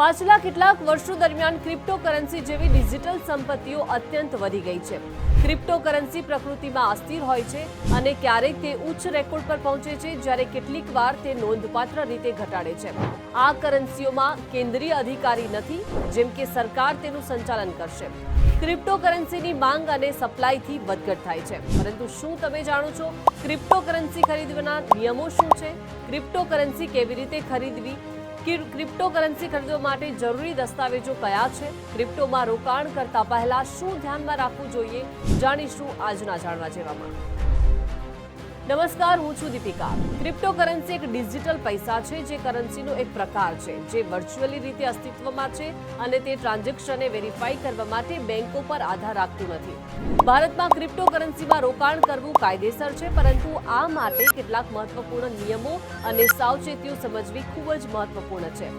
પાછલા કેટલાક વર્ષો દરમિયાન ક્રિપ્ટોકરન્સી જેવી ડિજિટલ સંપત્તિઓ અત્યંત વધી ગઈ છે. ક્રિપ્ટોકરન્સી પ્રકૃતિમાં અસ્થિર હોય છે અને ક્યારેક તે ઉચ્ચ રેકોર્ડ પર પહોંચે છે, જ્યારે કેટલીક વાર તે નોંધપાત્ર રીતે ઘટાડે છે. આ કરન્સીઓમાં કેન્દ્રીય અધિકારી નથી, જેમ કે સરકાર તેનું સંચાલન કરશે. ક્રિપ્ટોકરન્સીની માંગ અને સપ્લાયથી વધઘટ થાય છે. પરંતુ શું તમે જાણો છો, ક્રિપ્ટોકરન્સી ખરીદવાના નિયમો શું છે? ક્રિપ્ટોકરન્સી કેવી રીતે ખરીદવી? ક્રિપ્ટોકરન્સી ખરીદવા માટે જરૂરી દસ્તાવેજો કયા છે? ક્રિપ્ટોમાં રોકાણ કરતા પહેલા શું ધ્યાનમાં રાખવું જોઈએ? જાણીશું આજના જાણવા જેવામાં. નમસ્કાર, હું છું દીપિકા. ક્રિપ્ટોકરન્સી એક ડિજિટલ પૈસા છે, જે કરન્સીનો એક પ્રકાર છે, જે વર્ચ્યુઅલી રીતે અસ્તિત્વમાં છે અને તે ટ્રાન્ઝેક્શનને વેરીફાઈ કરવા માટે બેંકો પર આધાર રાખતું નથી. ભારતમાં ક્રિપ્ટોકરન્સીમાં રોકાણ કરવું કાયદેસર છે, પરંતુ આ માટે કેટલાક મહત્વપૂર્ણ નિયમો અને સાવચેતીઓ સમજવી ખૂબ જ મહત્વપૂર્ણ છે.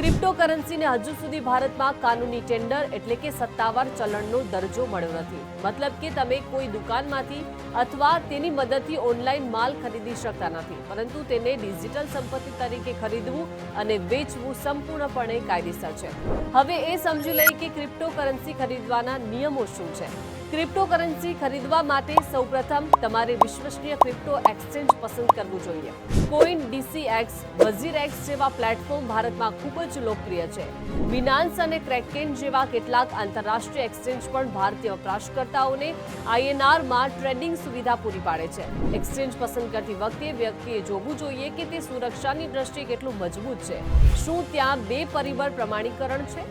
ક્રિપ્ટોકરન્સીને હજુ સુધી ભારતમાં કાનૂની ટેન્ડર એટલે કે સત્તાવાર ચલણનો દરજ્જો મળ્યો નથી. મતલબ કે તમે કોઈ દુકાનમાંથી અથવા તેની મદદથી ઓનલાઈન માલ ખરીદી શકતા નથી, પરંતુ તેને ડિજિટલ સંપત્તિ તરીકે ખરીદવું અને વેચવું સંપૂર્ણપણે કાયદેસર છે. હવે એ સમજી લઈએ કે ક્રિપ્ટોકરન્સી ખરીદવાના નિયમો શું છે. ક્રિપ્ટોકરન્સી ખરીદવા માટે સૌપ્રથમ તમારે વિશ્વસનીય ક્રિપ્ટો એક્સચેન્જ પસંદ કરવું જોઈએ. કોઈન ડીસીએક્સ વઝીરેક્સ જેવા પ્લેટફોર્મ ભારતમાં ખૂબ જ લોકપ્રિય છે. બિનાન્સ અને ક્રેકેન જેવા કેટલાક આંતરરાષ્ટ્રીય એક્સચેન્જ પણ ભારતીય વપરાશકર્તાઓને આઈએનઆરમાં ટ્રેડિંગ સુવિધા પૂરી પાડે છે. એક્સચેન્જ પસંદ કરતી વખતે વ્યક્તિએ જોવું જોઈએ કે તે સુરક્ષાની દ્રષ્ટિએ કેટલું મજબૂત છે. શું ત્યાં બે પરિબળ પ્રમાણીકરણ છે?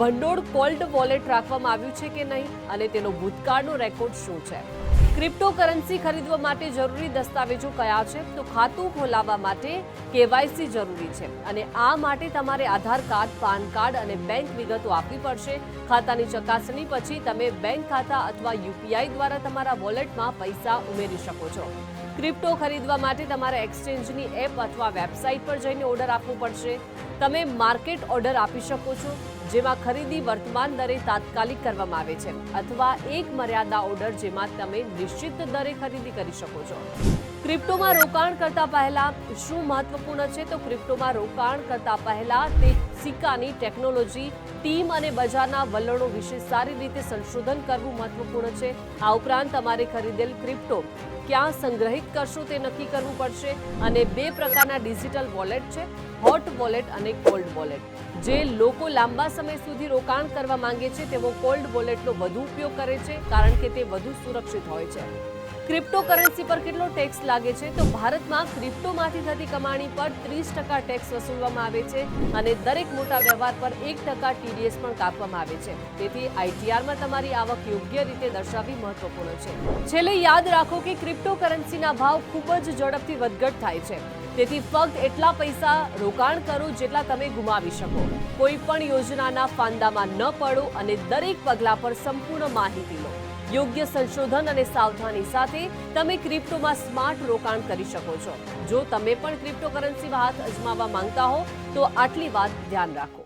ભંડોળ કોલ્ડ વોલેટ રાખવામાં આવ્યું છે કે નહીં અને તેનો ભૂતકાળનો રેકોર્ડ શું છે? ક્રિપ્ટોકરન્સી ખરીદવા માટે જરૂરી દસ્તાવેજો કયા છે? તો ખાતું ખોલાવવા માટે કેવાયસી જરૂરી છે અને આ માટે તમારે આધાર કાર્ડ, પાન કાર્ડ અને બેંક વિગતો આપવી પડશે. ખાતાની ચકાસણી પછી તમે બેંક ખાતા અથવા યુપીઆઈ દ્વારા તમારા વોલેટમાં પૈસા ઉમેરી શકો છો. ક્રિપ્ટો ખરીદવા માટે તમારે એક્સચેન્જની એપ અથવા વેબસાઇટ પર જઈને ઓર્ડર આપવો પડશે. તમે માર્કેટ ઓર્ડર આપી શકો છો, જેમાં ખરીદી વર્તમાન દરે તાત્કાલિક કરવામાં આવે છે, અથવા એક મર્યાદા ઓર્ડર જેમાં તમે નિશ્ચિત દરે ખરીદી કરી શકો છો. ક્રિપ્ટોમાં રોકાણ કરતા પહેલા શું મહત્વપૂર્ણ છે? તો ક્રિપ્ટોમાં રોકાણ કરતા પહેલા તે સિક્કાની ટેકનોલોજી, ટીમ અને બજારના વલણો વિશે સારી રીતે સંશોધન કરવું મહત્વપૂર્ણ છે. આ ઉપરાંત તમારે ખરીદેલ ક્રિપ્ટો ક્યાં સંગ્રહિત કરશો તે નક્કી કરવું પડશે અને બે પ્રકારના ડિજિટલ વોલેટ છે, હોટ વોલેટ અને કોલ્ડ વોલેટ. જે લોકો લાંબા સમય સુધી રોકાણ કરવા માંગે છે, તેઓ કોલ્ડ વોલેટનો વધુ ઉપયોગ કરે છે, કારણ કે તે વધુ સુરક્ષિત હોય છે. ક્રિપ્ટોકરન્સી પર કેટલો ટેક્સ લાગે છે? તો ભારતમાં ક્રિપ્ટોમાંથી થતી કમાણી પર ત્રીસ ટકા ટેક્સ વસૂલવામાં આવે છે અને દરેક મોટા વ્યવહાર પર એક ટકા ટીડીએસ પણ કાપવામાં આવે છે. તેથી આઈટીઆરમાં તમારી આવક યોગ્ય રીતે દર્શાવવી મહત્વપૂર્ણ છે. છેલ્લે યાદ રાખો કે ક્રિપ્ટોકરન્સીના ભાવ ખૂબ જ ઝડપથી વધઘટ થાય છે. તેથી ફક્ત એટલા પૈસા રોકાણ કરો જેટલા તમે ગુમાવી શકો. કોઈ પણ યોજનાના ફાંદામાં ન પડો અને દરેક પગલા પર સંપૂર્ણ માહિતી લો. યોગ્ય સંશોધન અને સાવધાની સાથે તમે ક્રિપ્ટોમાં સ્માર્ટ રોકાણ કરી શકો છો. જો તમે પણ ક્રિપ્ટોકરન્સીમાં હાથ અજમાવવા માંગતા હો, તો આટલી વાત ધ્યાન રાખો.